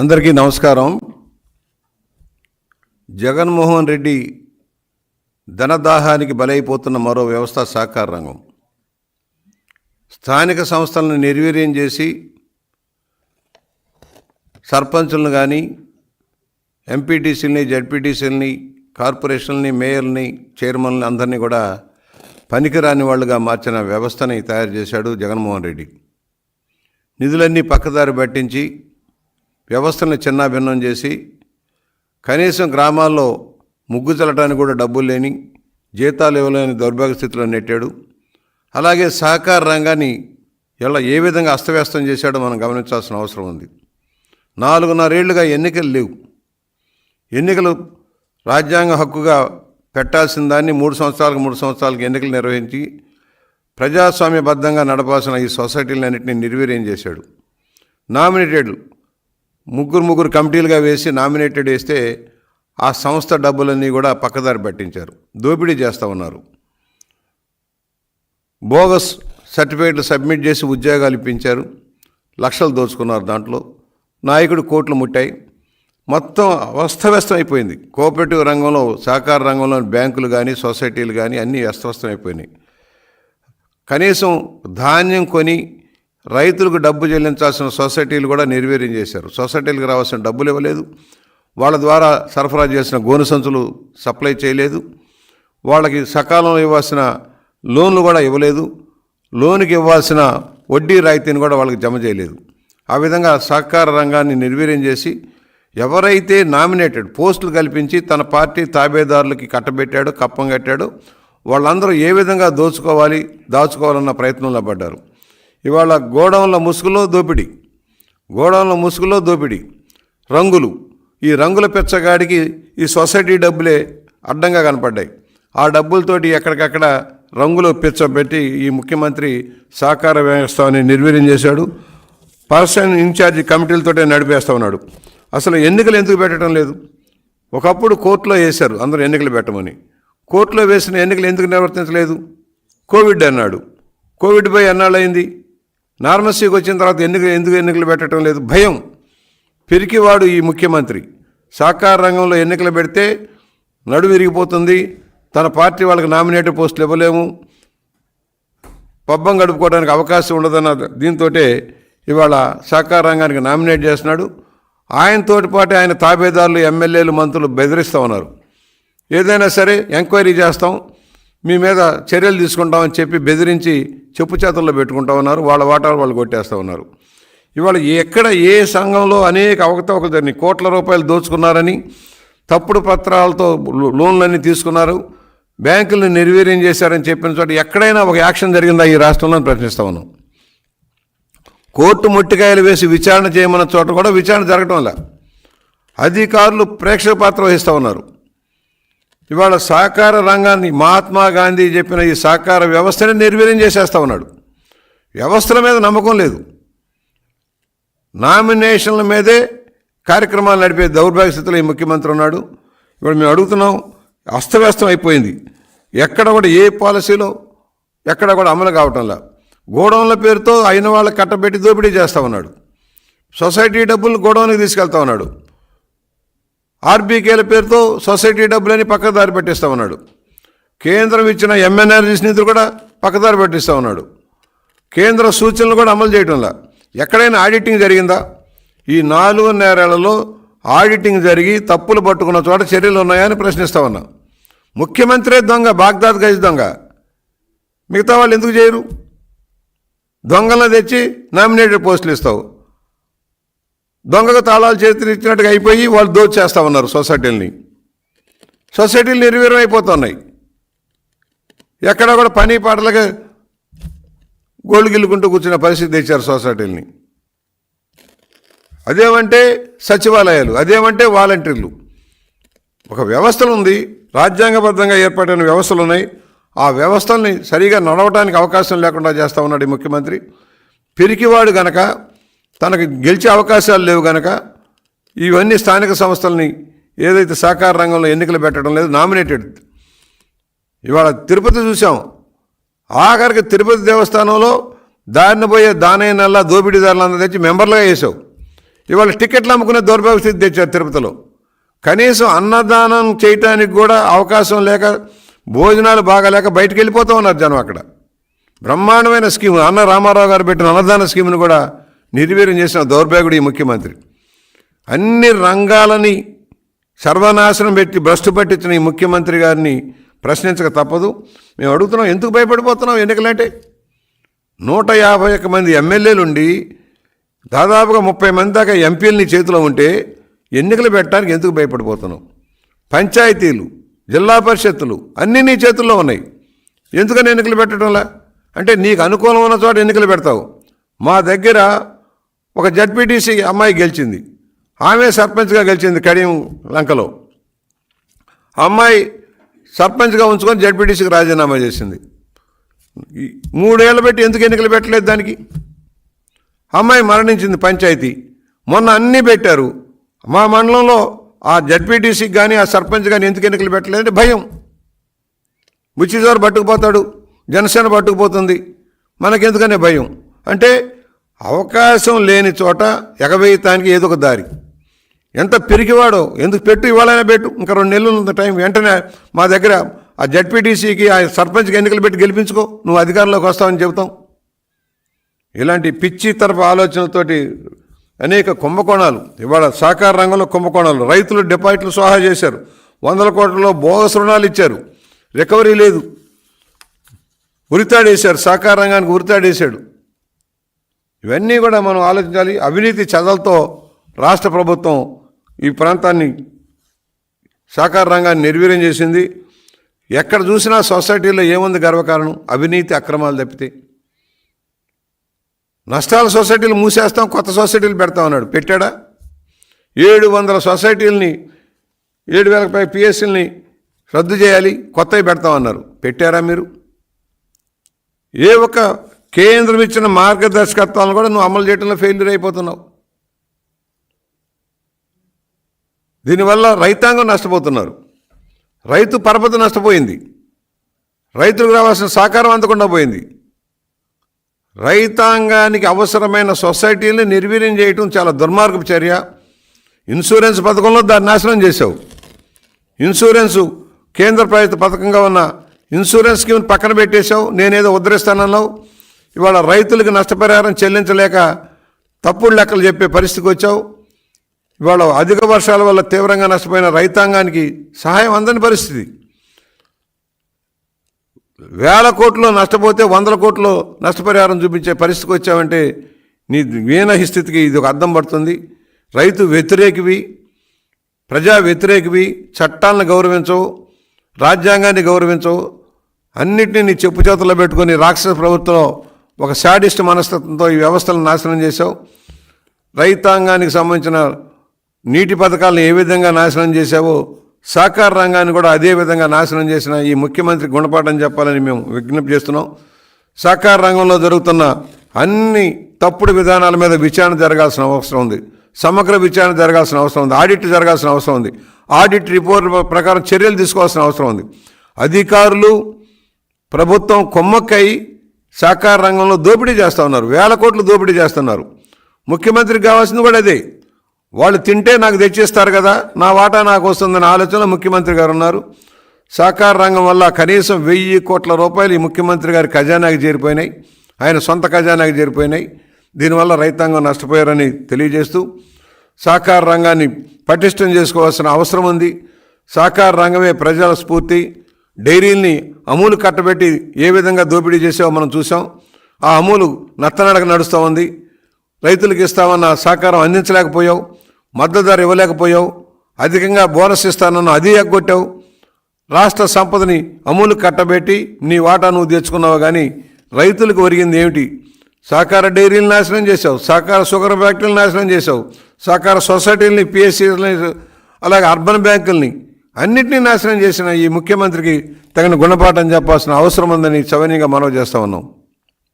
అందరికీ నమస్కారం. జగన్మోహన్ రెడ్డి ధనదాహానికి బలైపోతున్న మరో వ్యవస్థ సహకార రంగం. స్థానిక సంస్థలను నిర్వీర్యం చేసి సర్పంచులను కానీ ఎంపీటీసీలని జడ్పీటీసీలని కార్పొరేషన్ని మేయర్ని చైర్మన్ని అందరినీ కూడా పనికిరాని వాళ్ళుగా మార్చిన వ్యవస్థని తయారు చేశాడు జగన్మోహన్ రెడ్డి. నిధులన్నీ పక్కదారి పట్టించి వ్యవస్థను చిన్నాభిన్నం చేసి కనీసం గ్రామాల్లో ముగ్గు చల్లటానికి కూడా డబ్బులు లేని జీతాలు ఇవ్వలేని దౌర్భాగ్య స్థితిలో నెట్టాడు. అలాగే సహకార రంగాన్ని ఎలా ఏ విధంగా అస్తవ్యస్తం చేశాడో మనం గమనించాల్సిన అవసరం ఉంది. నాలుగున్నరేళ్ళుగా ఎన్నికలు లేవు. ఎన్నికలు రాజ్యాంగ హక్కుగా పెట్టాల్సిన దాన్ని మూడు సంవత్సరాలకు మూడు సంవత్సరాలకు ఎన్నికలు నిర్వహించి ప్రజాస్వామ్యబద్ధంగా నడపాల్సిన ఈ సొసైటీలన్నింటినీ నిర్వీర్యం చేశాడు. నామినేటెడ్ ముగ్గురు ముగ్గురు కమిటీలుగా వేసి నామినేటెడ్ వేస్తే ఆ సంస్థ డబ్బులన్నీ కూడా పక్కదారి పట్టించారు. దోపిడీ చేస్తూ ఉన్నారు. బోగస్ సర్టిఫికేట్లు సబ్మిట్ చేసి ఉద్యోగాలు ఇప్పించారు. లక్షలు దోచుకున్నారు దాంట్లో. నాయకుడు కోట్లు ముట్టాయి. మొత్తం అస్తవ్యస్తం అయిపోయింది కోఆపరేటివ్ రంగంలో సహకార రంగంలో బ్యాంకులు కానీ సొసైటీలు కానీ అన్నీ అస్తవ్యస్తం అయిపోయినాయి కనీసం ధాన్యం కొని రైతులకు డబ్బు చెల్లించాల్సిన సొసైటీలు కూడా నిర్వీర్యం చేశారు. సొసైటీలకు రావాల్సిన డబ్బులు ఇవ్వలేదు. వాళ్ళ ద్వారా సరఫరా చేసిన గోను సంచులు సప్లై చేయలేదు. వాళ్ళకి సకాలంలో ఇవ్వాల్సిన లోన్లు కూడా ఇవ్వలేదు. లోనుకి ఇవ్వాల్సిన వడ్డీ రాయితీని కూడా వాళ్ళకి జమ చేయలేదు. ఆ విధంగా సహకార రంగాన్ని నిర్వీర్యం చేసి ఎవరైతే నామినేటెడ్ పోస్టులు కల్పించి తన పార్టీ తాబేదారులకి కట్టబెట్టాడో కప్పం కట్టాడో వాళ్ళందరూ ఏ విధంగా దోచుకోవాలి దాచుకోవాలన్న ప్రయత్నంలో పడ్డారు. ఇవాళ గోడౌన్ల ముసుగులో దోపిడీ. గోడౌన్ల ముసుగులో దోపిడీ. రంగులు. ఈ రంగుల పెచ్చగాడికి ఈ సొసైటీ డబ్బులే అడ్డంగా కనపడ్డాయి. ఆ డబ్బులతోటి ఎక్కడికక్కడ రంగులు పెట్టి ఈ ముఖ్యమంత్రి సహకార వ్యవస్థని నిర్వీర్యం చేశాడు. పర్సన్ ఇన్ఛార్జ్ కమిటీలతోటే నడిపేస్తూ ఉన్నాడు. అసలు ఎన్నికలు ఎందుకు పెట్టడం లేదు? ఒకప్పుడు కోర్టులో వేశారు అందరూ ఎన్నికలు పెట్టమని. కోర్టులో వేసిన ఎన్నికలు ఎందుకు నిర్వర్తించలేదు? కోవిడ్ అన్నాడు. కోవిడ్ పోయి ఎన్నాళ్ళయింది? నార్మల్సీకి వచ్చిన తర్వాత ఎన్నికలు ఎందుకు ఎన్నికలు పెట్టడం లేదు? భయం. పిరికివాడు ఈ ముఖ్యమంత్రి. సహకార రంగంలో ఎన్నికలు పెడితే నడు విరిగిపోతుంది. తన పార్టీ వాళ్ళకి నామినేటెడ్ పోస్టులు ఇవ్వలేము. పబ్బం గడుపుకోవడానికి అవకాశం ఉండదన్న దీంతో ఇవాళ సహకార రంగానికి నామినేట్ చేస్తున్నాడు. ఆయనతోటి పాటు ఆయన తాబేదారులు ఎమ్మెల్యేలు మంత్రులు బెదిరిస్తూ ఉన్నారు. ఏదైనా సరే ఎంక్వైరీ చేస్తాం. మీ మీద చర్యలు తీసుకుంటామని చెప్పి బెదిరించి చెప్పు చేతుల్లో పెట్టుకుంటా ఉన్నారు వాళ్ళ వాటాలు వాళ్ళు కొట్టేస్తూ ఉన్నారు. ఇవాళ ఎక్కడ ఏ సంఘంలో అనేక అవకతవకలు జరిగినాయి. కోట్ల రూపాయలు దోచుకున్నారని తప్పుడు పత్రాలతో లోన్లన్నీ తీసుకున్నారు బ్యాంకులను నిర్వీర్యం చేశారని చెప్పిన చోట ఎక్కడైనా ఒక యాక్షన్ జరిగిందా ఈ రాష్ట్రంలో అని ప్రశ్నిస్తా ఉన్నాం. కోర్టు ముట్టికాయలు వేసి విచారణ చేయమన్న చోట కూడా విచారణ జరగటం లే అధికారులు ప్రేక్షక పాత్ర వహిస్తూ ఉన్నారు. ఇవాళ సహకార రంగాన్ని మహాత్మా గాంధీ చెప్పిన ఈ సహకార వ్యవస్థని నిర్వీర్యం చేసేస్తా ఉన్నాడు. వ్యవస్థల మీద నమ్మకం లేదు. నామినేషన్ల మీదే కార్యక్రమాలు నడిపే దౌర్భాగ్య స్థితిలో ఈ ముఖ్యమంత్రి ఉన్నాడు. ఇప్పుడు మేము అడుగుతున్నాం అస్తవ్యస్తం అయిపోయింది. ఎక్కడ కూడా ఏ పాలసీలో ఎక్కడ కూడా అమలు కావటంలా. గోడౌన్ల పేరుతో అయిన వాళ్ళ కట్టబెట్టి దోపిడీ చేస్తూ ఉన్నాడు. సొసైటీ డబ్బులు గోడౌన్కి తీసుకెళ్తా ఉన్నాడు. ఆర్బీకేల పేరుతో సొసైటీ డబ్బులని పక్కదారి పెట్టిస్తా ఉన్నాడు. కేంద్రం ఇచ్చిన ఎంఎన్ఆర్జీస్ నిధులు కూడా పక్కదారి పెట్టిస్తూ ఉన్నాడు. కేంద్ర సూచనలు కూడా అమలు చేయడంలా ఎక్కడైనా ఆడిటింగ్ జరిగిందా? ఈ నాలుగు నేరాలలో ఆడిటింగ్ జరిగి తప్పులు పట్టుకున్న చోట చర్యలు ఉన్నాయని ప్రశ్నిస్తా ఉన్నా. ముఖ్యమంత్రే దొంగ బాగ్దాద్ గజ్ దొంగ. మిగతా వాళ్ళు ఎందుకు చేయరు? దొంగలను తెచ్చి నామినేటెడ్ పోస్టులు ఇస్తావు. దొంగకు తాళాలు చేతిని ఇచ్చినట్టుగా అయిపోయి వాళ్ళు దోచేస్తా ఉన్నారు సొసైటీలని. సొసైటీలు నిర్వీర్యం అయిపోతున్నాయి ఎక్కడ కూడా పని పాటలుగా గోళ్ళు గిల్లుకుంటూ కూర్చున్న పరిస్థితి తెచ్చారు సొసైటీలని. అదేమంటే సచివాలయాలు అదేమంటే వాలంటీర్లు. ఒక వ్యవస్థలు ఉంది రాజ్యాంగబద్ధంగా ఏర్పడిన వ్యవస్థలు ఉన్నాయి ఆ వ్యవస్థల్ని సరిగా నడవడానికి అవకాశం లేకుండా చేస్తూ ఉన్నాడు ఈ ముఖ్యమంత్రి. పిరికివాడు గనక తనకు గెలిచే అవకాశాలు లేవు గనక ఇవన్నీ స్థానిక సంస్థలని ఏదైతే సహకార రంగంలో ఎన్నికలు పెట్టడం లేదు నామినేటెడ్. ఇవాళ తిరుపతి చూసాం. ఆఖరికి తిరుపతి దేవస్థానంలో దారిన పోయే దానయ్య నల్లా దోపిడీదారులందరూ తెచ్చి మెంబర్లుగా వేసావు ఇవాళ టికెట్లు అమ్ముకునే దౌర్భాగ్య స్థితి తెచ్చారు తిరుపతిలో. కనీసం అన్నదానం చేయటానికి కూడా అవకాశం లేక భోజనాలు బాగాలేక బయటికి వెళ్ళిపోతూ ఉన్నారు జనం అక్కడ. బ్రహ్మాండమైన స్కీమ్ అన్న రామారావు గారు పెట్టిన అన్నదాన స్కీమ్ను కూడా నిర్వీర్యం చేసిన దౌర్భాగ్యుడు ఈ ముఖ్యమంత్రి. అన్ని రంగాలని సర్వనాశనం పెట్టి భ్రష్టు పట్టించిన ఈ ముఖ్యమంత్రి గారిని ప్రశ్నించక తప్పదు. మేము అడుగుతున్నాం ఎందుకు భయపడిపోతున్నాం ఎన్నికలంటే? నూట యాభై ఒక్క మంది ఎమ్మెల్యేలు ఉండి దాదాపుగా ముప్పై మంది దాకా ఎంపీలని చేతిలో ఉంటే ఎన్నికలు పెట్టడానికి ఎందుకు భయపడిపోతున్నాం? పంచాయతీలు జిల్లా పరిషత్తులు అన్నీ నీ చేతుల్లో ఉన్నాయి. ఎందుకని ఎన్నికలు పెట్టడంలా అంటే నీకు అనుకూలం ఉన్న చోట ఎన్నికలు పెడతావు. మా దగ్గర ఒక జడ్పీటీసీ అమ్మాయి గెలిచింది. ఆమె సర్పంచ్గా గెలిచింది కడియం లంకలో. అమ్మాయి సర్పంచ్గా ఉంచుకొని జడ్పీటీసీకి రాజీనామా చేసింది. మూడేళ్ళు పెట్టి ఎందుకు ఎన్నికలు పెట్టలేదు దానికి? అమ్మాయి మరణించింది పంచాయతీ. మొన్న అన్నీ పెట్టారు. మా మండలంలో ఆ జడ్పీటీసీకి కానీ ఆ సర్పంచ్ కానీ ఎందుకు ఎన్నికలు పెట్టలేదంటే భయం. బుచ్చిదారు పట్టుకుపోతాడు. జనసేన పట్టుకుపోతుంది. మనకెందుకనే భయం. అంటే అవకాశం లేని చోట ఎగవేయటానికి ఏదో ఒక దారి. ఎంత పెరిగివాడో ఎందుకు పెట్టు ఇవ్వాలనే పెట్టు. ఇంకా రెండు నెలలు ఉంది టైం వెంటనే మా దగ్గర ఆ జడ్పీటీసీకి ఆ సర్పంచ్కి ఎన్నికలు పెట్టి గెలిపించుకో. నువ్వు అధికారంలోకి వస్తావని చెబుతాం. ఇలాంటి పిచ్చి తరపు ఆలోచనలతోటి అనేక కుంభకోణాలు ఇవాళ సహకార రంగంలో కుంభకోణాలు. రైతులు డిపాజిట్లు సోహా చేశారు. వందల కోట్లలో బోగస్ రుణాలు ఇచ్చారు. రికవరీ లేదు. ఉరితాడేశారు. సహకార రంగానికి ఉరితాడేశాడు. ఇవన్నీ కూడా మనం ఆలోచించాలి. అవినీతి చదలతో రాష్ట్ర ప్రభుత్వం ఈ ప్రాంతాన్ని సహకార రంగాన్ని నిర్వీర్యం చేసింది. ఎక్కడ చూసినా సొసైటీలో ఏముంది గర్వకారణం? అవినీతి అక్రమాలు తప్పితే. నష్టాల సొసైటీలు మూసేస్తాం కొత్త సొసైటీలు పెడతాం అన్నాడు. పెట్టాడా? ఏడు వందల సొసైటీలని ఏడు వేల పై పిఎస్సీలని రద్దు చేయాలి కొత్తవి పెడతామన్నారు పెట్టారా మీరు? ఏ ఒక్క కేంద్రం ఇచ్చిన మార్గదర్శకత్వాలను కూడా నువ్వు అమలు చేయడంలో ఫెయిల్యూర్ అయిపోతున్నావు. దీనివల్ల రైతాంగం నష్టపోతున్నారు. రైతు పరపతి నష్టపోయింది. రైతులకు రావాల్సిన సహకారం అందకుండా పోయింది. రైతాంగానికి అవసరమైన సొసైటీని నిర్వీర్యం చేయటం చాలా దుర్మార్గపు చర్య. ఇన్సూరెన్స్ పథకంలో దాన్ని నాశనం చేశావు. ఇన్సూరెన్సు కేంద్ర ప్రభుత్వ పథకంగా ఉన్న ఇన్సూరెన్స్ స్కీమ్ పక్కన పెట్టేశావు. నేనేదో ఉద్ధరిస్తానన్నావు ఇవాళ రైతులకు నష్టపరిహారం చెల్లించలేక తప్పుడు లెక్కలు చెప్పే పరిస్థితికి వచ్చావు. ఇవాళ అధిక వర్షాల వల్ల తీవ్రంగా నష్టపోయిన రైతాంగానికి సహాయం అందని పరిస్థితి. వేల కోట్లు నష్టపోతే వందల కోట్లు నష్టపరిహారం చూపించే పరిస్థితికి వచ్చావంటే నీ వీణహి స్థితికి ఇది ఒక అర్థం పడుతుంది. రైతు వ్యతిరేకివి ప్రజా వ్యతిరేకివి చట్టాలను గౌరవించవు రాజ్యాంగాన్ని గౌరవించవు. అన్నిటినీ నీ చెప్పు చేతుల్లో పెట్టుకొని రాక్షస ప్రభుత్వం ఒక శాడిస్ట్ మనస్తత్వంతో ఈ వ్యవస్థలను నాశనం చేశావు. రైతాంగానికి సంబంధించిన నీటి పథకాలను ఏ విధంగా నాశనం చేశావో సహకార రంగాన్ని కూడా అదే విధంగా నాశనం చేసిన ఈ ముఖ్యమంత్రి గుణపాఠం చెప్పాలని మేము విజ్ఞప్తి చేస్తున్నాం. సహకార రంగంలో జరుగుతున్న అన్ని తప్పుడు విధానాల మీద విచారణ జరగాల్సిన అవసరం ఉంది. సమగ్ర విచారణ జరగాల్సిన అవసరం ఉంది. ఆడిట్ జరగాల్సిన అవసరం ఉంది. ఆడిట్ రిపోర్ట్ ప్రకారం చర్యలు తీసుకోవాల్సిన అవసరం ఉంది. అధికారులు ప్రభుత్వం కొమ్మక్కై సహకార రంగంలో దోపిడీ చేస్తూ ఉన్నారు. వేల కోట్లు దోపిడీ చేస్తున్నారు. ముఖ్యమంత్రికి కావాల్సింది కూడా అదే. వాళ్ళు తింటే నాకు తెచ్చిస్తారు కదా నా వాటా నాకు వస్తుందన్న ఆలోచనలో ముఖ్యమంత్రి గారు ఉన్నారు. సహకార రంగం వల్ల కనీసం వెయ్యి కోట్ల రూపాయలు ఈ ముఖ్యమంత్రి గారి ఖజానాకి చేరిపోయినాయి. ఆయన సొంత ఖజానాకి చేరిపోయినాయి. దీనివల్ల రైతాంగం నష్టపోయారని తెలియజేస్తూ సహకార రంగాన్ని పటిష్టం చేసుకోవాల్సిన అవసరం ఉంది. సహకార రంగమే ప్రజల స్ఫూర్తి. డైరీల్ని అమూలు కట్టబెట్టి ఏ విధంగా దోపిడీ చేసావో మనం చూసాం ఆ అమూలు నత్తనడక నడుస్తూ ఉంది. రైతులకు ఇస్తామన్న సహకారం అందించలేకపోయావు. మద్దతు ధర ఇవ్వలేకపోయావు. అధికంగా బోనస్ ఇస్తానన్న అది ఎగ్గొట్టావు. రాష్ట్ర సంపదని అమూలు కట్టబెట్టి నీ వాటా నువ్వు తెచ్చుకున్నావు కానీ రైతులకు ఒరిగింది ఏమిటి? సహకార డైరీలు నాశనం చేసావు సహకార షుగర్ ఫ్యాక్టరీలు నాశనం చేసావు సహకార సొసైటీలని పిఎస్సీలని అలాగే అర్బన్ బ్యాంకుల్ని అన్నింటినీ నాశనం చేసిన ఈ ముఖ్యమంత్రికి తగిన గుణపాఠం చెప్పాల్సిన అవసరం ఉందని చవనీగా మనవి చేస్తా ఉన్నాం.